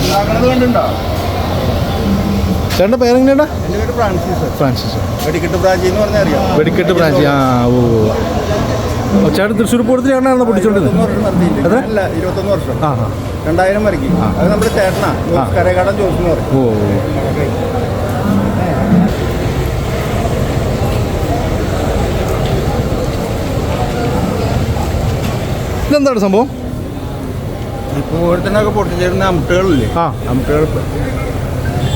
ഉണ്ടാക്കണത് കണ്ടുണ്ടോ ചേട്ടന്റെ പേരെങ്ങനെയാ എന്റെ പേര് ഫ്രാൻസിസ്. ഫ്രാൻസിസ്. വെടിക്കെട്ട് ബ്രാഞ്ചി എന്ന് പറഞ്ഞാൽ അറിയാം. വെടിക്കെട്ട് ബ്രാഞ്ച് ആ ഓ ചേട്ടൻ തൃശ്ശൂർ പൂരത്തിൽ ചേട്ടനാണോ? അല്ല ഇരുപത്തൊന്ന് വർഷം. രണ്ടായിരം വരയ്ക്ക്. അത് നമ്മുടെ ചേട്ടനാ. ഓ. ഇതെന്താണ് സംഭവം? ഇപ്പോൾ ഓരോരുത്തരൊക്കെ പൊട്ടിച്ചിരുന്ന അമുട്ടുകളില്ലേ ആ. അമുട്ടുകൾ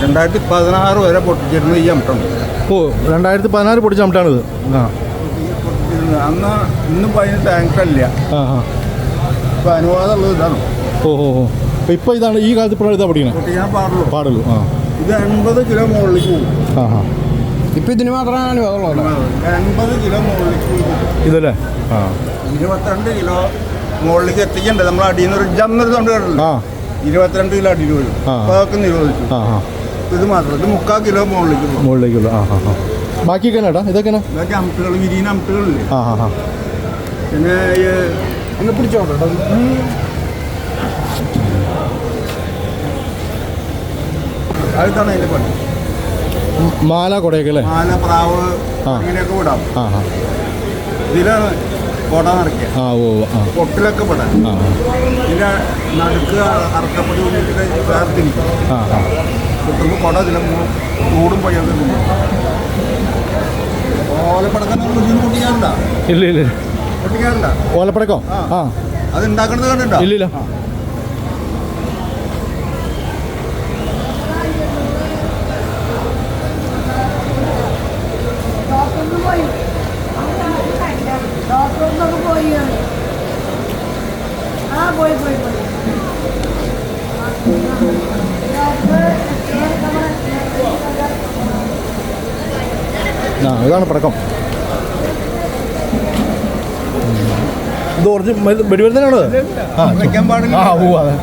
രണ്ടായിരത്തി പതിനാറ് വരെ പൊട്ടിച്ചിരുന്ന ഈ അമുട്ടുണ്ട് ഓ രണ്ടായിരത്തി പതിനാറ് പൊടിച്ച അമിട്ടാണിത് ആ. അന്ന് ഇന്നും അതിന് ടാങ്ക് അല്ല ആ ആ. ഇപ്പം അനുവാദമുള്ളത് ഇതാണ്. ഓ ഓ ഓ. അപ്പോൾ ഇതാണ് ഈ കാലത്ത് ഇപ്പോഴാണ് ഇതാ പഠിക്കണേ പൊട്ടിക്കാൻ പാടുള്ളൂ. പാടുള്ളൂ ആ. ഇത് എൺപത് കിലോ മുകളിലേക്ക് പോകും. ആ ആ. ഇപ്പൊ ഇതിന് മാത്രമാണ് അനുവാദമുള്ളത്. എൺപത് കിലോ മുകളിലേക്ക് പോകും. ഇതല്ലേ? ആ. ഇരുപത്തിരണ്ട് കിലോ മുകളിലേക്ക് എത്തിക്കണ്ടേ. നമ്മൾ അടിയിൽ നിന്ന് ഒരു ജമ്മൊരു തൊണ്ട് കേട്ടില്ല ഇരുപത്തിരണ്ട് കിലോ അടിയിൽ വരും. അപ്പോൾ അതൊക്കെ നിരോധിച്ചു. ഇത് മാത്രം. ഇത് മുക്കാൽ കിലോ മുകളിലേക്ക് പോകും. മുകളിലേക്കുള്ളൂ ആ ആ ആ. ബാക്കിയൊക്കെ ഇതൊക്കെ ഇതൊക്കെ അമ്പുകൾ വിരിയുന്ന അമുട്ടുകളില്ലേ ആ ആ ആ. പിന്നെ ഒന്ന് പിടിച്ചോട്ടോ അടുത്താണ് അതിന്റെ പണി? മാല കൊടയൊക്കെ അല്ലേ? മാല പ്രാവ് അങ്ങനെയൊക്കെ വിടാം. ആ ആ. ഇതിലാണ് കോട നിറയ്ക്കുക ആ ഓ ആ. പൊട്ടിലൊക്കെ പെടാൻ ഇതിന്റെ നടുക്ക് അറക്കപ്പൊടി വേർതിരിക്കും ആ ആ. കിട്ടുമ്പോൾ കുട ഇതിലെ കൂടും പയ്യൊക്കെ ഓലപ്പടക്കം നമ്മൾ ഇതിന് പൊട്ടിക്കാറുണ്ടോ ഇല്ല ഇല്ല. പൊട്ടിക്കാറുണ്ടോ ഓലപ്പടക്കോ? ആ. അത് ഉണ്ടാക്കുന്നത് കണ്ടിട്ടുണ്ടോ? ഇല്ലില്ല ഡോക്ടറിന് പോയി ഡോക്ടറിനൊക്കെ പോയി ആ പോയി പോയി പോയി. ആ ഇതാണ് പടക്കം. ഇത് ഒറിജിനൽ വെടിവരുന്നതിനാണ് ആ വയ്ക്കാൻ പാടില്ല ആ ഓ അതെ